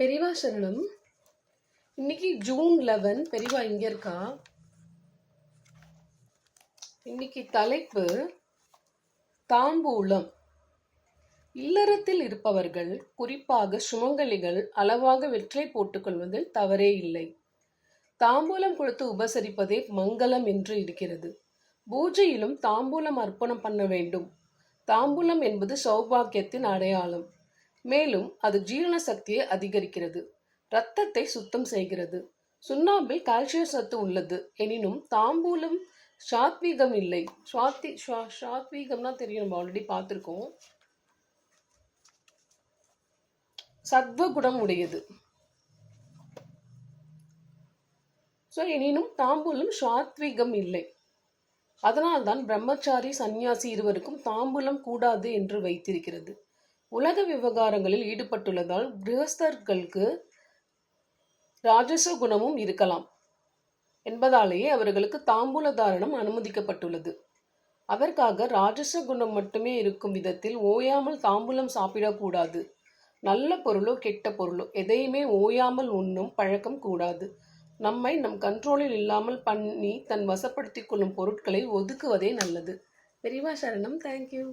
பெரிவா சரணம் இன்னைக்கு June eleven Periva இங்க இருக்கா? இன்னைக்கு தலைப்பு தாம்பூலம். இல்லறத்தில் இருப்பவர்கள் குறிப்பாக சுமங்கலிகள் அளவாக வெற்றை போட்டுக்கொள்வதில் தவறே இல்லை. தாம்பூலம் கொடுத்து உபசரிப்பதே மங்களம் என்று இருக்கிறது. பூஜையிலும் தாம்பூலம் அர்ப்பணம் பண்ண வேண்டும். தாம்பூலம் என்பது சௌபாக்கியத்தின் அடையாளம். மேலும் அது ஜீரண சக்தியை அதிகரிக்கிறது. இரத்தத்தை சுத்தம் செய்கிறது. சுண்ணாம்பில் கால்சியம் சத்து உள்ளது. எனினும் தாம்பூலம் சாத்வீகம் இல்லை. சுவாத்தி சாத்வீகம்னா தெரியும்? நம்ம ஆல்ரெடி பார்த்துருக்கோம். சத்வகுணம் உடையது. ஸோ எனினும் தாம்பூலம் சாத்வீகம் இல்லை. அதனால்தான் பிரம்மச்சாரி சந்நியாசி இருவருக்கும் தாம்பூலம் கூடாது என்று வைத்திருக்கிறது. உலக விவகாரங்களில் ஈடுபட்டுள்ளதால் கிரகஸ்தர்களுக்கு ராஜச குணமும் இருக்கலாம். என்பதாலேயே அவர்களுக்கு தாம்பூல தாரணம் அனுமதிக்கப்பட்டுள்ளது. அதற்காக ராஜச குணம் மட்டுமே இருக்கும் விதத்தில் ஓயாமல் தாம்பூலம் சாப்பிடக்கூடாது. நல்ல பொருளோ கெட்ட பொருளோ எதையுமே ஓயாமல் உண்ணும் பழக்கம் கூடாது. நம்மை நம் கண்ட்ரோலில் இல்லாமல் பண்ணி தன் வசப்படுத்திக் கொள்ளும் பொருட்களை ஒதுக்குவதே நல்லது. பெரியவா சரணம். தேங்க்யூ